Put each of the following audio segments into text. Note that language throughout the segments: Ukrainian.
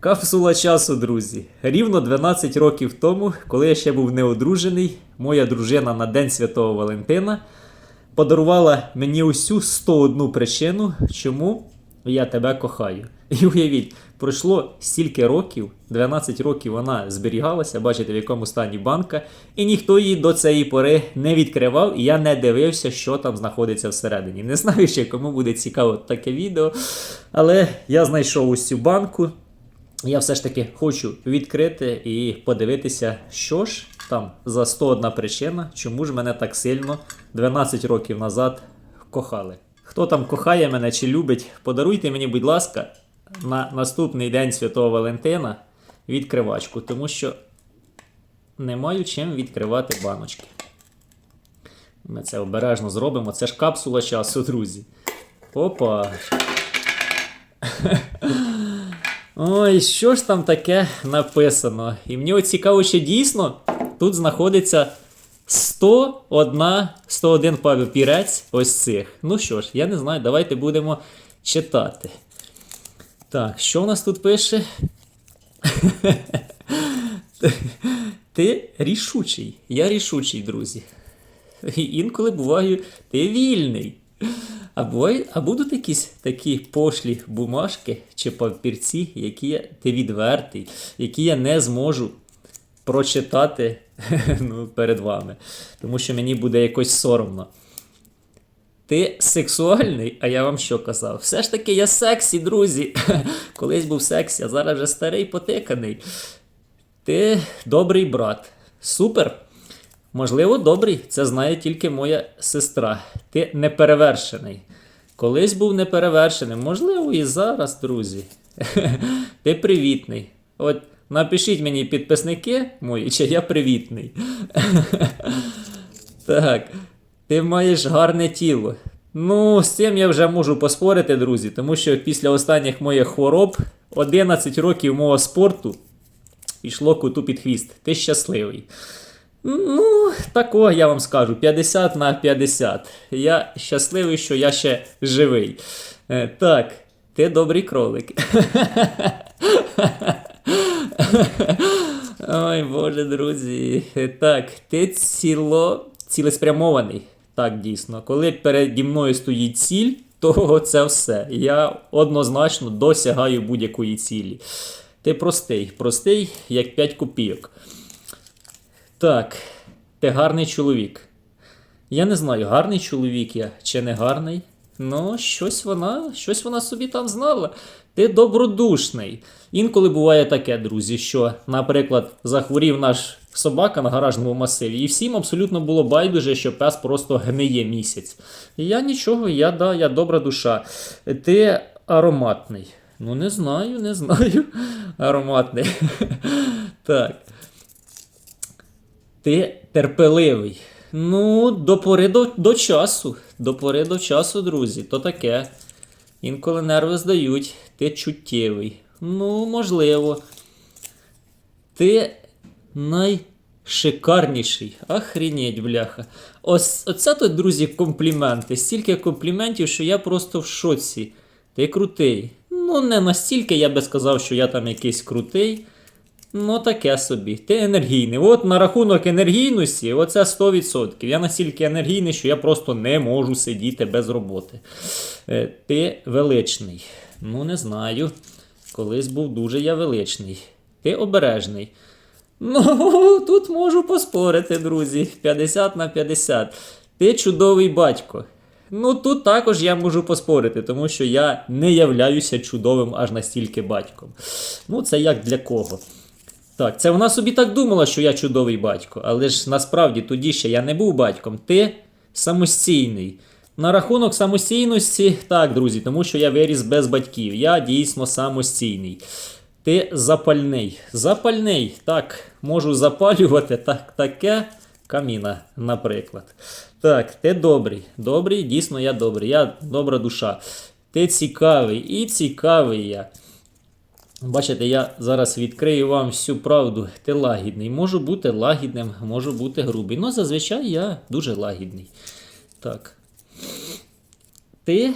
Капсула часу, друзі. Рівно 12 років тому, коли я ще був неодружений, моя дружина на День Святого Валентина подарувала мені усю 101 причину, чому я тебе кохаю. І уявіть, пройшло стільки років, 12 років вона зберігалася, бачите, в якому стані банка, і ніхто її до цієї пори не відкривав, і я не дивився, що там знаходиться всередині. Не знаю ще, кому буде цікаво таке відео, але я знайшов цю банку. Я все ж таки хочу відкрити і подивитися, що ж там за 101 причина, чому ж мене так сильно 12 років назад кохали. Хто там кохає мене чи любить, подаруйте мені, будь ласка, на наступний день Святого Валентина відкривачку, тому що не маю чим відкривати баночки. Ми це обережно зробимо. Це ж капсула часу, друзі. Опа. Ой, що ж там таке написано? І мені цікаво, чи дійсно тут знаходиться 101, 101 папірець ось цих. Ну що ж, я не знаю, давайте будемо читати. Так, що у нас тут пише? Ти рішучий. Я рішучий, друзі. Інколи буваю, ти вільний. А а будуть якісь такі пошлі бумажки чи папірці, які я ти відвертий, які я не зможу прочитати ну, перед вами. Тому що мені буде якось соромно. Ти сексуальний, а я вам що казав? Все ж таки я сексі, друзі. Колись був сексі, а зараз вже старий потиканий. Ти добрий брат. Супер. Можливо, добрий, це знає тільки моя сестра. Ти неперевершений. Колись був неперевершеним, можливо, і зараз, друзі. Ти привітний. От напишіть мені підписники мої, чи я привітний. Так, ти маєш гарне тіло. Ну, з цим я вже можу поспорити, друзі, тому що після останніх моїх хвороб 11 років мого спорту пішло коту під хвіст. Ти щасливий. Ну, такого я вам скажу: 50 на 50. Я щасливий, що я ще живий. Е, так, ти добрий кролик. Ой, Боже, друзі. Е, Так, ти ціло, цілеспрямований. Так, дійсно. Коли переді мною стоїть ціль, то це все. Я однозначно досягаю будь-якої цілі. Ти простий, простий, як 5 копійок. Так, ти гарний чоловік. Я не знаю, гарний чоловік я чи не гарний. Ну, щось вона, щось вона собі там знала. Ти добродушний. Інколи буває таке, друзі, що, наприклад, захворів наш собака на гаражному масиві, і всім абсолютно було байдуже, що пес просто гниє місяць. Я нічого, я да, я добра душа. Ти ароматний. Ну, не знаю, не знаю. Ароматний. Так. Ти терпеливий. Ну, до пори до, до часу. До пори до часу, друзі, то таке. Інколи нерви здають. Ти чуттєвий. Ну, можливо. Ти найшикарніший. Охренеть, бляха. Ось оце тут, друзі, компліменти. Стільки компліментів, що я просто в шоці. Ти крутий. Ну, не настільки я би сказав, що я там якийсь крутий. Ну, таке собі. Ти енергійний. От на рахунок енергійності, оце 100%. Я настільки енергійний, що я просто не можу сидіти без роботи. Е, Ти величний. Ну, не знаю. Колись був дуже я величний. Ти обережний. Ну, тут можу поспорити, друзі. 50 на 50. Ти чудовий батько. Ну, тут також я можу поспорити, тому що я не являюся чудовим аж настільки батьком. Ну, це як для кого. Так, це вона собі так думала, що я чудовий батько, але ж насправді тоді ще я не був батьком. Ти самостійний. На рахунок самостійності, так, друзі, тому що я виріс без батьків. Я дійсно самостійний. Ти запальний. Запальний. Так, можу запалювати так, таке каміна, наприклад. Так, ти добрий. Добрий, дійсно, я добрий. Я добра душа. Ти цікавий і цікавий я. Бачите, я зараз відкрию вам всю правду. Ти лагідний. Можу бути лагідним, можу бути грубий. Ну, зазвичай я дуже лагідний. Так. Ти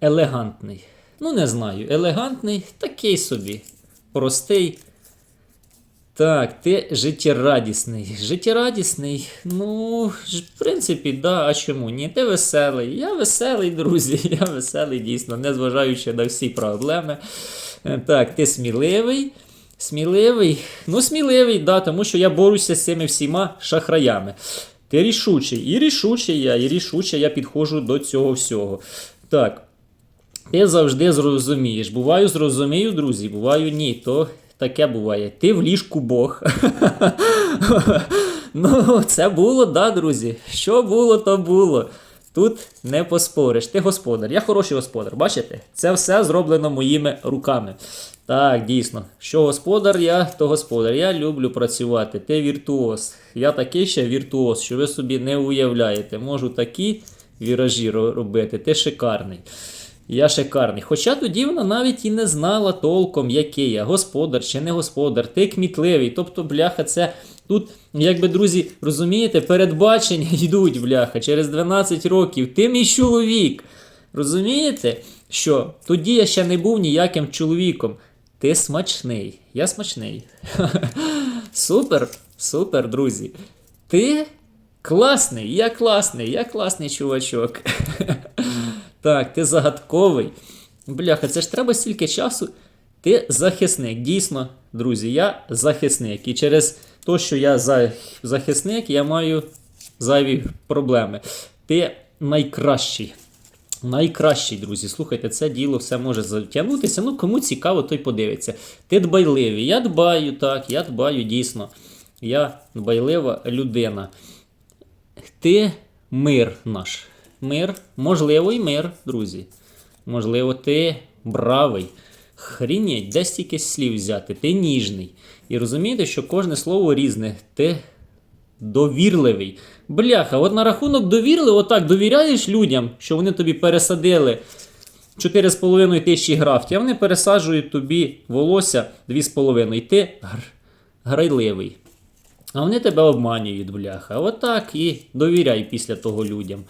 елегантний. Ну, не знаю, елегантний такий собі. простий. Так, ти життєрадісний. Життєрадісний, ну, в принципі, да, а чому? Ні, ти веселий. Я веселий, друзі. Я веселий, дійсно, незважаючи на всі проблеми. Е, Так, ти сміливий. Сміливий. Ну, сміливий, да, тому що я борюся з цими всіма шахраями. Ти рішучий. І рішучий я, і рішуче я підходжу до цього всього. Так. Ти завжди зрозумієш. Буваю, зрозумію, друзі, буваю, ні. То таке буває. Ти в ліжку Бог. ну, це було, да, друзі. Що було, то було. Тут не поспориш. Ти господар. Я хороший господар. Бачите? Це все зроблено моїми руками. Так, дійсно. Що господар я, то господар. Я люблю працювати. Ти віртуоз. Я такий ще віртуоз, що ви собі не уявляєте. Можу такі віражі робити. Ти шикарний. Я шикарний. Хоча тоді вона навіть і не знала толком, який я, господар чи не господар, ти кмітливий. Тобто, бляха, це тут, якби друзі, розумієте, передбачення йдуть, бляха, через 12 років. Ти мій чоловік. Розумієте, що тоді я ще не був ніяким чоловіком. Ти смачний. Я смачний. Супер, супер, друзі. Ти класний, я класний, я класний чувачок. Так, ти загадковий. Бляха, це ж треба стільки часу. Ти захисник. Дійсно, друзі, я захисник. І через те, що я захисник, я маю зайві проблеми. Ти найкращий. Найкращий, друзі. Слухайте, це діло все може затягнутися. Ну, кому цікаво, той подивиться. Ти дбайливий. Я дбаю, так, я дбаю дійсно. Я дбайлива людина. Ти мир наш. Мир, можливо, і мир, друзі. Можливо, ти бравий. Хрініть, де стільки слів взяти? Ти ніжний. І розумієте, що кожне слово різне. Ти довірливий. Бляха, от на рахунок довірливо, отак довіряєш людям, що вони тобі пересадили 4,5 тисячі графтів, а вони пересаджують тобі волосся 2,5. І ти гр- грайливий. А вони тебе обманюють, бляха. Отак і довіряй після того людям.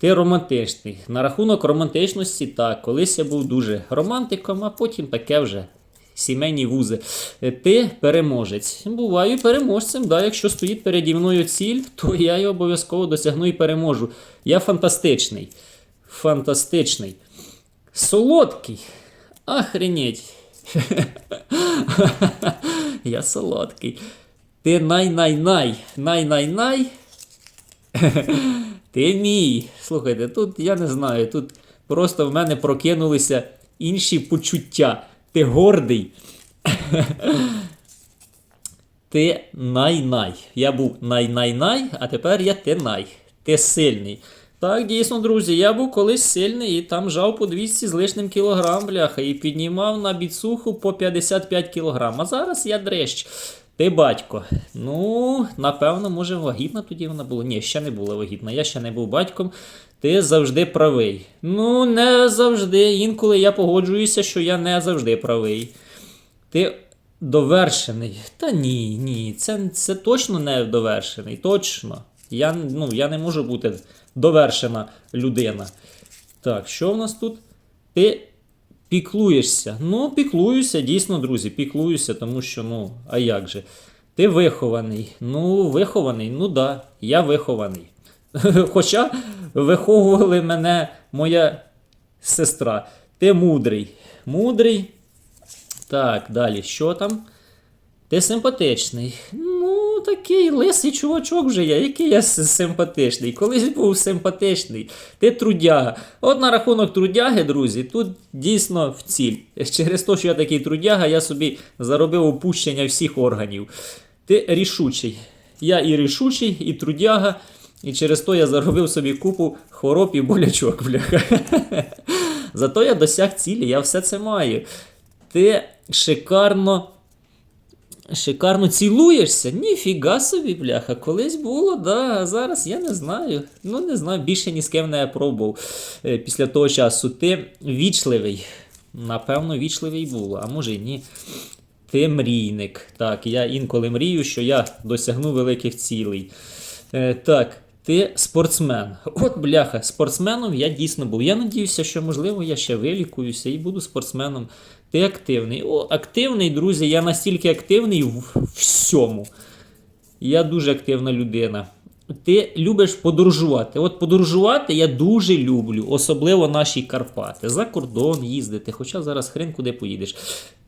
Ти романтичний. На рахунок романтичності, так, колись я був дуже романтиком, а потім таке вже. Сімейні вузи. Е, Ти переможець. Буваю переможцем, да, якщо стоїть переді мною ціль, то я її обов'язково досягну і переможу. Я фантастичний. Фантастичний. Солодкий. Охренеть. Я солодкий. Ти най-най-най, най-най-най. Ти мій. Слухайте, тут я не знаю, тут просто в мене прокинулися інші почуття. Ти гордий. Ти най-най. Я був най-най-най, а тепер я ти най. Ти сильний. Так, дійсно, друзі, я був колись сильний і там жав по 200 з лишним кілограм, бляха, і піднімав на біцуху по 55 кілограм. А зараз я дрещ. Ти батько. Ну, напевно, може, вагітна тоді вона була. Ні, ще не була вагітна. Я ще не був батьком. Ти завжди правий. Ну, не завжди. Інколи я погоджуюся, що я не завжди правий. Ти довершений. Та ні, ні, це, це точно не довершений. Точно. Я, ну, я не можу бути довершена людина. Так, що в нас тут? Ти піклуєшся. Ну, піклуюся, дійсно, друзі, піклуюся, тому що, ну, а як же? Ти вихований. Ну, вихований, ну да, я вихований. Хоча виховували мене моя сестра. Ти мудрий. Мудрий. Так, далі, що там? Ти симпатичний. Ну, такий лисий чувачок вже я. Який я симпатичний. Колись був симпатичний. Ти трудяга. От на рахунок трудяги, друзі, тут дійсно в ціль. Через те, що я такий трудяга, я собі заробив опущення всіх органів. Ти рішучий. Я і рішучий, і трудяга. І через то я заробив собі купу хвороб і болячок, бляха. Зато я досяг цілі, я все це маю. Ти шикарно. Шикарно цілуєшся? Ніфіга собі, бляха. Колись було, да, а зараз я не знаю. Ну, не знаю, більше ні з ким не пробував е, після того часу. Ти вічливий. Напевно, вічливий було, а може й ні. Ти мрійник. Так, я інколи мрію, що я досягну великих цілей. Е, так, ти спортсмен. От, бляха, спортсменом я дійсно був. Я надіюся, що, можливо, я ще вилікуюся і буду спортсменом. Ти активний. О, активний, друзі, я настільки активний в всьому. Я дуже активна людина. Ти любиш подорожувати. От подорожувати я дуже люблю, особливо наші Карпати. За кордон їздити, хоча зараз хрен куди поїдеш.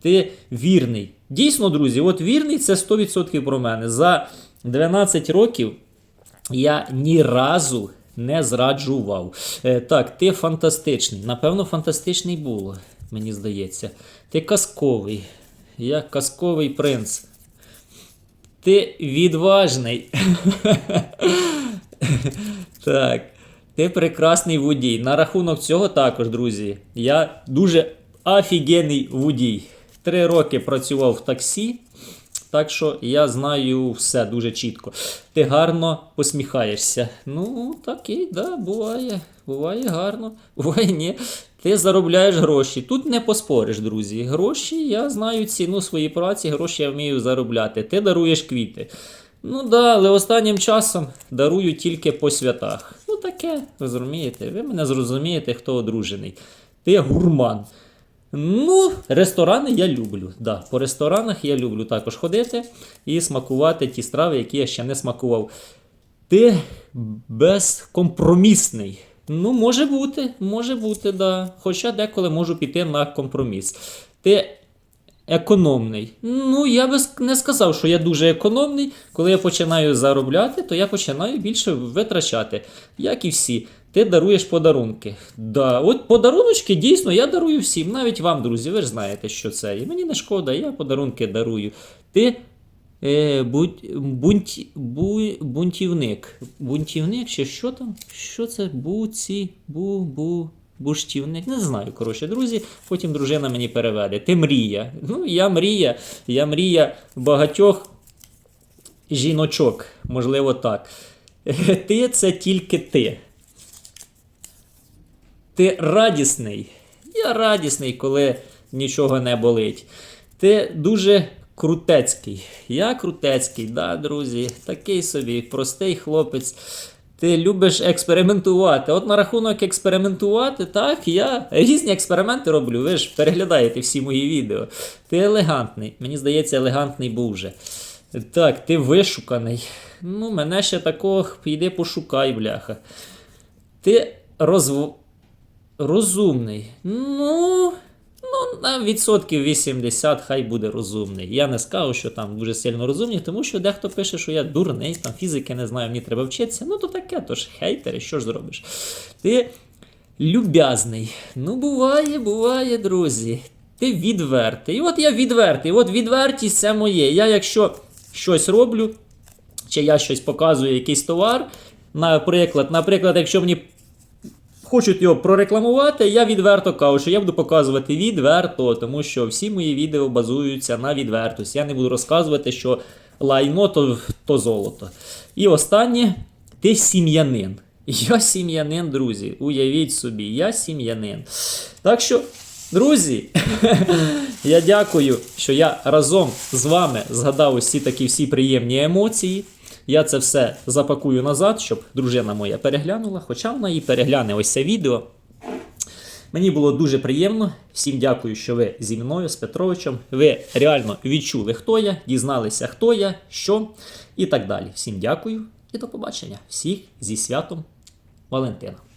Ти вірний. Дійсно, друзі, от вірний це 100% про мене. За 12 років я ні разу не зраджував. Е, так, ти фантастичний. Напевно, фантастичний було, мені здається. Ти казковий. Я казковий принц. Ти відважний. так. Ти прекрасний водій. На рахунок цього також, друзі. Я дуже офігенний водій. Три роки працював в таксі, так що я знаю все дуже чітко. Ти гарно посміхаєшся. Ну, такий, да, буває. Буває гарно. Буває ні. Ти заробляєш гроші. Тут не поспориш, друзі. Гроші, я знаю ціну своєї праці, гроші я вмію заробляти. Ти даруєш квіти. Ну да, але останнім часом дарую тільки по святах. Ну таке, розумієте? Ви мене зрозумієте, хто одружений. Ти гурман. Ну, ресторани я люблю. Да, по ресторанах я люблю також ходити і смакувати ті страви, які я ще не смакував. Ти безкомпромісний. Ну, може бути, може бути, да. Хоча деколи можу піти на компроміс. Ти економний. Ну, я би не сказав, що я дуже економний. Коли я починаю заробляти, то я починаю більше витрачати. Як і всі. Ти даруєш подарунки. Да, от подаруночки дійсно я дарую всім, навіть вам, друзі, ви ж знаєте, що це. І мені не шкода, я подарунки дарую. Ти е, будь, бунт, бу, бунтівник. Бунтівник чи що там? Що це? Буці, бу, бу. Буштівник, не знаю, коротше, друзі. Потім дружина мені переведе. Ти мрія. Ну, я мрія, я мрія багатьох жіночок, можливо, так. Ти це тільки ти. Ти радісний. Я радісний, коли нічого не болить. Ти дуже крутецький. Я крутецький, да, друзі. Такий собі простий хлопець. Ти любиш експериментувати. От на рахунок експериментувати, так, я різні експерименти роблю. Ви ж переглядаєте всі мої відео. Ти елегантний. Мені здається, елегантний був вже. Так, ти вишуканий. Ну, мене ще такого піди пошукай, бляха. Ти розв... розумний. Ну. Ну, на відсотків 80 хай буде розумний. Я не скажу, що там дуже сильно розумний, тому що дехто пише, що я дурний, там фізики не знаю, мені треба вчитися. Ну, то таке, то ж хейтери, що ж зробиш? Ти люб'язний. Ну, буває, буває, друзі. Ти відвертий. І от я відвертий. От відвертість це моє. Я, якщо щось роблю, чи я щось показую, якийсь товар, наприклад, наприклад, якщо мені хочуть його прорекламувати, я відверто кажу, що я буду показувати відверто, тому що всі мої відео базуються на відвертості. Я не буду розказувати, що лайно то, то золото. І останнє, ти сім'янин. Я сім'янин, друзі. Уявіть собі, я сім'янин. Так що, друзі, я дякую, що я разом з вами згадав усі такі всі приємні емоції. Я це все запакую назад, щоб дружина моя переглянула, хоча вона і перегляне ось це відео. Мені було дуже приємно. Всім дякую, що ви зі мною, з Петровичем. Ви реально відчули, хто я, дізналися, хто я, що і так далі. Всім дякую і до побачення. Всіх зі святом Валентина.